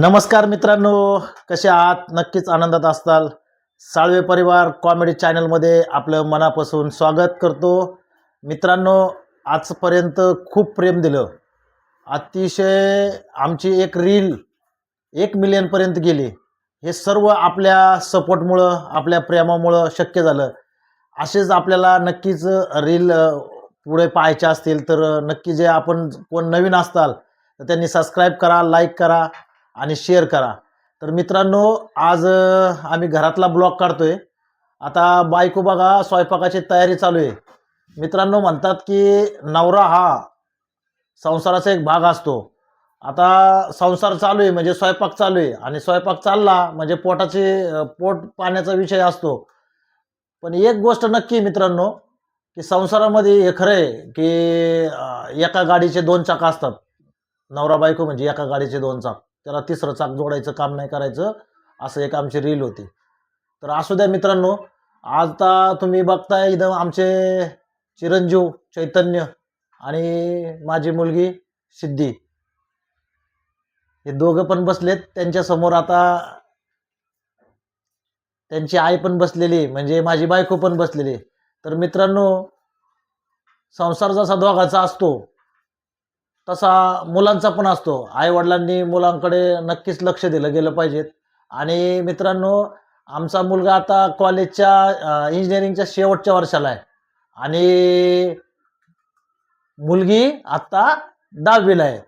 नमस्कार मित्रांनो कसे आहात? नक्कीच आनंदात असताल. साळवे परिवार कॉमेडी चॅनलमध्ये आपलं मनापासून स्वागत करतो. मित्रांनो आजपर्यंत खूप प्रेम दिलं. अतिशय आमची एक रील एक मिलियनपर्यंत गेली. हे सर्व आपल्या सपोर्टमुळं आपल्या प्रेमामुळं शक्य झालं. असेच आपल्याला नक्कीच रील पुढे पाहायचे असतील तर नक्की जे आपण कोण नवीन असताल तर त्यांनी सबस्क्राईब करा लाईक करा. आणि शेअर करा. तर मित्रांनो आज आम्ही घरातला ब्लॉग काढतोय. आता बायको बघा स्वयंपाकाची तयारी चालू आहे. मित्रांनो म्हणतात की नवरा हा संसाराचा एक भाग असतो. आता संसार चालू आहे म्हणजे स्वयंपाक चालू आहे. आणि स्वयंपाक चालला म्हणजे पोटाचे पोट पाण्याचा विषय असतो. पण एक गोष्ट नक्की मित्रांनो की संसारामध्ये हे खरं आहे की एका गाडीचे दोन चाक असतात. नवरा बायको म्हणजे एका गाडीचे दोन चाक. त्याला तिसरं चाक जोडायचं काम नाही करायचं असं एक आमची रील होती तर असू द्या मित्रांनो आज आता तुम्ही बघताय इथं आमचे चिरंजीव चैतन्य आणि माझी मुलगी सिद्धी हे दोघं पण बसलेत त्यांच्यासमोर आता त्यांची आई पण बसलेली आहे, म्हणजे माझी बायको पण बसलेली आहे. तर मित्रांनो संसार जसा दोघाचा असतो तसा मुलांचा पण असतो. आईवडिलांनी मुलांकडे नक्कीच लक्ष दिलं गेलं पाहिजेत आणि मित्रांनो आमचा मुलगा आता कॉलेजच्या इंजिनिअरिंगच्या शेवटच्या वर्षाला आहे. आणि मुलगी आत्ता दहावीला आहे.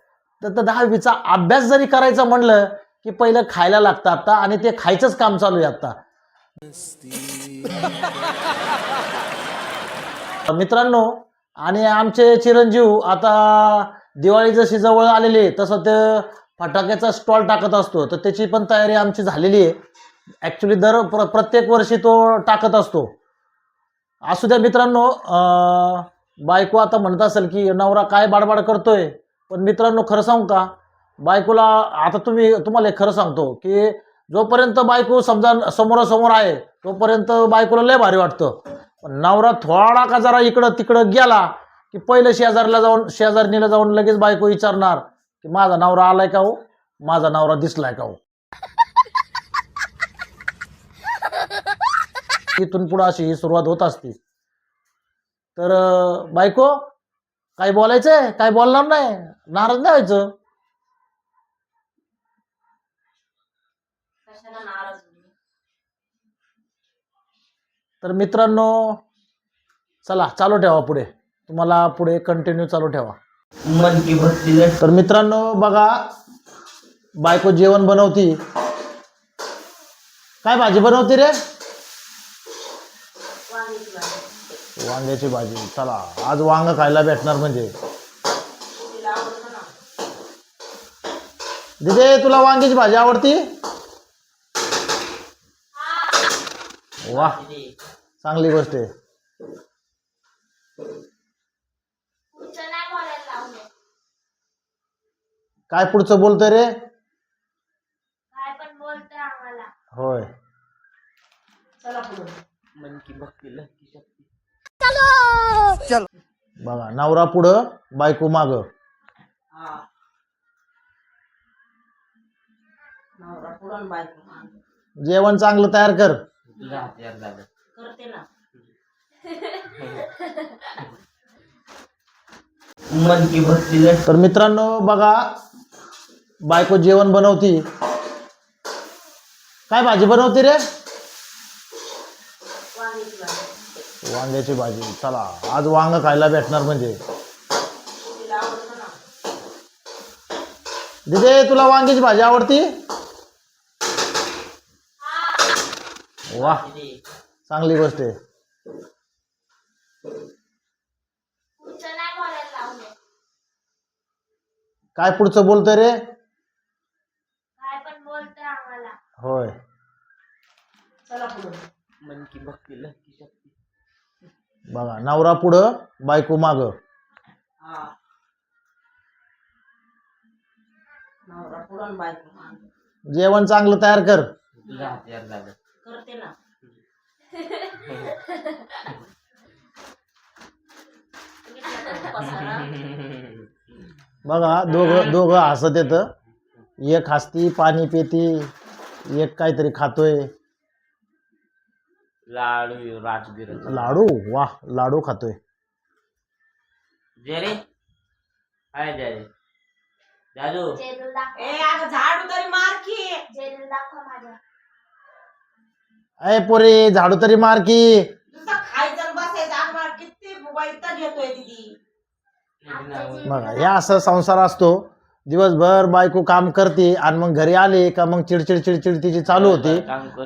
तर दहावीचा अभ्यास जरी करायचा म्हणलं की पहिलं खायला लागतं आता आणि ते खायचंच काम चालू आहे आता. मित्रांनो आणि आमचे चिरंजीव आता दिवाळी जशी जवळ आलेली आहे तसं ते फटाक्याचा स्टॉल टाकत असतो. तर त्याची पण तयारी आमची झालेली आहे. ॲक्च्युली दर प्र प्रत्येक वर्षी तो टाकत असतो. असू द्या मित्रांनो बायको आता म्हणत असेल की नवरा काय बाडबाड करतोय? पण मित्रांनो खरं सांगू का? बायकोला आता तुम्ही तुम्हाला खरं सांगतो की जोपर्यंत बायको समजा समोरासमोर आहे तोपर्यंत बायकोला लय भारी वाटतं. पण नवरा थोडा का जरा इकडं तिकडं गेला की पहिलं शेजारला जाऊन शेजारणीला जाऊन लगेच बायको विचारणार की माझा नवरा आलाय का हो? माझा नवरा दिसलाय का हो? तिथून पुढं अशी ही सुरुवात होत असते. तर बायको काय बोलायचंय? काय बोलणार नाही. नाराज नाही व्हायचं? तर मित्रांनो चला चालू ठेवा पुढे. तुम्हाला पुढे कंटिन्यू चालू ठेवा. मन की भक्ती तर मित्रांनो बघा बायको जेवण बनवती. काय भाजी बनवती रे? वांग्याची भाजी. चला आज वांग खायला भेटणार म्हणजे. दिदे तुला वांग्याची भाजी आवडती? वा चांगली गोष्ट आहे. पुढचं नाही बोलायला लावलं काय पुढचं बोलतोय रे? काय पण बोलतोय आम्हाला. होय. चला पुढे. मन की भक्ती लहकी शक्ती. बघा नवरा पुढं बायको माग. हा. नवरा पुरण बायको मागं. जेवण चांगलं तयार कर. तुझ्या हातयार झालं करते ना. मन की भक्ती तर मित्रांनो बघा बायको जेवण बनवती. काय भाजी बनवती रे? वांग्याची भाजी. चला आज वांग खायला भेटणार म्हणजे. दिदे तुला वांग्याची भाजी आवडती? वा चांगली गोष्ट आहे पुढचं नाही बोलायला लावलं काय पुढचं बोलतोय रे? काय पण बोलतोय आम्हाला. होय. चला पुढे. मन की भक्ती लहकी शक्ती. बघा नवरा पुढं बायको माग. हा. नवरा पुरण बायको मागं. जेवण चांगलं तयार कर. तुझ्या हातयार झालं. करते ना. पसारा बघा दोघं दोघं हसत येतं. एक हसती पाणी पिती एक काहीतरी खातोय. लाडू राजगिर लाडू? वा लाडू खातोय. जेलू दाखव. ए झाडू तरी मार की. जेलू दाखव माझ्या. अय पोरे झाडू तरी मार की. नुसतं खायचं आणि बसायचं. आम्हाला किती वैताग दिदी. बघा हे असं संसार असतो दिवसभर बायको काम करते आणि मग घरी आले का मग चिडचिड चिडचिड तिची चालू होती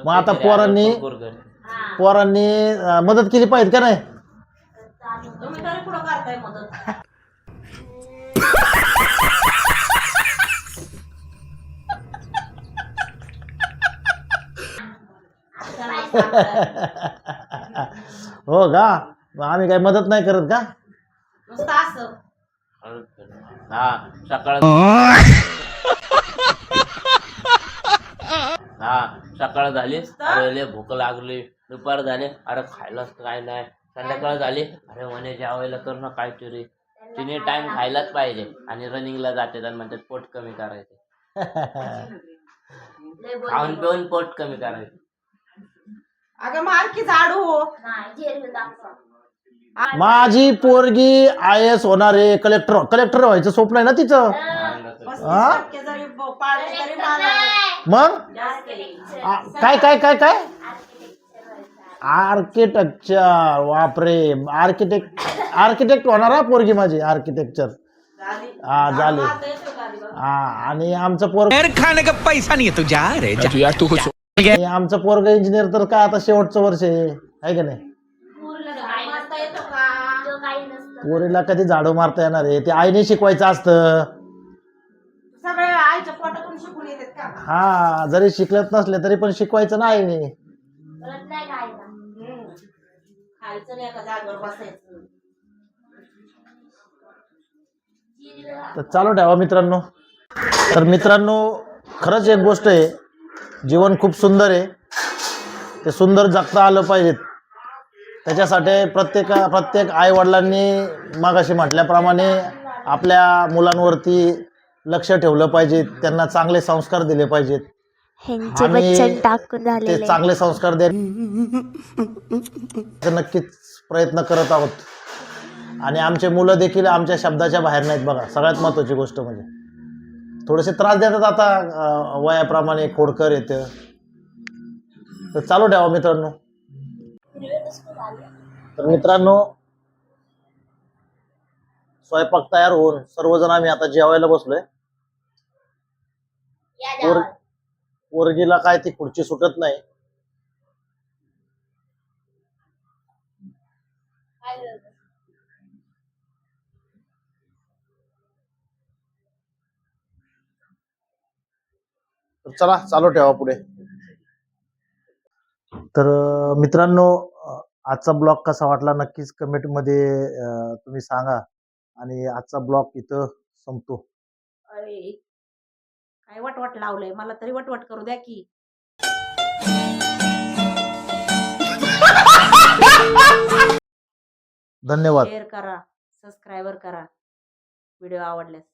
मग आता पोरांनी-. हा पोरांनी अं, मदत केली पाहिजे का नाही चालू तुम्ही तरी कुठं करताय मदत त्यांना सांगताय. हो का मग आम्ही काही मदत नाही करत का नुसतं असं. हा सकाळ हा सकाळ झाली अरे लय भूक लागली दुपार झाले अरे खायलाच काय नाही संध्याकाळ झाली अरे म्हणे जेवायला कर ना काहीतरी तिने टाइम खायलाच पाहिजे आणि रनिंगला जाते आणि म्हणतात पोट कमी करायचे खाऊन पिऊन पोट कमी करायचे अगं मार की झाडू. दाखव. माझी पोरगी आय एस होणार आहे. कलेक्टर कलेक्टर व्हायचं स्वप्न आहे ना तिचं? हा? मग. आ, काय काय काय काय? आर्किटेक्चर. बापरे. आर्किटेक्ट आर्किटेक्ट होणार हा पोरगी माझी आर्किटेक्चर. झाली. हा झाली? हा आणि आमचं पोरग खैर खाने का पैसा नहीं है तू जा रे जा. यार तू खुश आणि आमचं पोरग इंजिनियर तर काय आता शेवटचं वर्ष आहे. आहे का नाही पूर्ण झाड मारता येतो का जो काही नसतं पोरीला कधी झाडू मारता येणार आहे? ते आईने शिकवायचं असतं. सगळे आईच्या पोटातून शिकून येतात का? हा जरी शिकलत नसले तरी पण शिकवायचं ना आईने. कळत नाही काय हम्म. खायचं नाही एका जागेवर बसायचं? तर चालू ठेवा मित्रांनो. तर मित्रांनो खरंच एक गोष्ट आहे. जीवन खूप सुंदर आहे. ते सुंदर जगता आलं पाहिजेत. त्याच्यासाठी प्रत्येक प्रत्येक आईवडिलांनी मागाशी म्हटल्याप्रमाणे आपल्या मुलांवरती लक्ष ठेवलं पाहिजे. त्यांना चांगले संस्कार दिले पाहिजेत. ह्यांचे आम्ही बच्चन टाकून ते झालेले चांगले संस्कार द्या नक्कीच प्रयत्न करत आहोत. आणि आमचे मुलं देखील आमच्या शब्दाच्या बाहेर नाहीत बघा. सगळ्यात महत्त्वाची गोष्ट म्हणजे थोडेसे त्रास देतात आता अं, वयाप्रमाणे खोडकर येतं. तर चालू ठेवा मित्रांनो. तर मित्रांनो स्वयंपाक तयार होऊन सर्वजण आम्ही आता जेवायला बसलोय. पोर. पोरगीला काय ती खुर्ची सुटत नाही. चला चालू ठेवा पुढे. तर मित्रांनो आजचा ब्लॉग कसा वाटला नक्कीच कमेंटमध्ये तुम्ही सांगा. आणि आजचा ब्लॉग इथं संपतो. अरे काय वटवट लावलंय? मला तरी वटवट करू द्या की. धन्यवाद. शेअर करा सबस्क्राईबर करा. व्हिडिओ आवडल्यास.